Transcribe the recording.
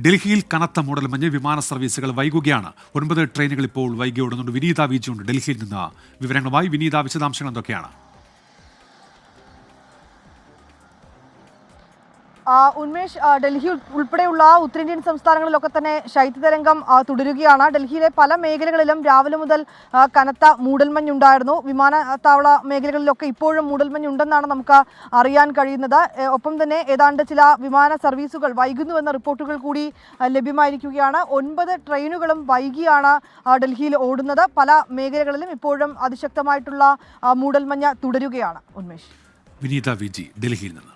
ഡൽഹിയിൽ കനത്ത മൂടൽമഞ്ഞ് വിമാന സർവീസുകൾ വൈകുകയാണ്. ഒൻപത് ട്രെയിനുകൾ ഇപ്പോൾ വൈകി ഓടുന്നുണ്ട് വിനീത വിജയുണ്ട് ഡൽഹിയിൽ നിന്ന് വിവരങ്ങളുമായി വിനീത വിശദാംശങ്ങൾ എന്തൊക്കെയാണ്? ഉന്മേഷ് ഡൽഹി ഉൾപ്പെടെയുള്ള ഉത്തരേന്ത്യൻ സംസ്ഥാനങ്ങളിലൊക്കെ തന്നെ ശൈത്യതരംഗം തുടരുകയാണ്. ഡൽഹിയിലെ പല മേഖലകളിലും രാവിലെ മുതൽ കനത്ത മൂടൽമഞ്ഞുണ്ടായിരുന്നു. വിമാനത്താവള മേഖലകളിലൊക്കെ ഇപ്പോഴും മൂടൽമഞ്ഞുണ്ടെന്നാണ് നമുക്ക് അറിയാൻ കഴിയുന്നത്. ഒപ്പം തന്നെ ഏതാണ്ട് ചില വിമാന സർവീസുകൾ വൈകുന്നുവെന്ന റിപ്പോർട്ടുകൾ കൂടി ലഭ്യമായിരിക്കുകയാണ്. ഒൻപത് ട്രെയിനുകളും വൈകിയാണ് ഡൽഹിയിൽ ഓടുന്നത്. പല മേഖലകളിലും ഇപ്പോഴും അതിശക്തമായിട്ടുള്ള മൂടൽമഞ്ഞ് തുടരുകയാണ് ഉന്മേഷ്. വിനീത വിജി ഡൽഹിയിൽ നിന്ന്.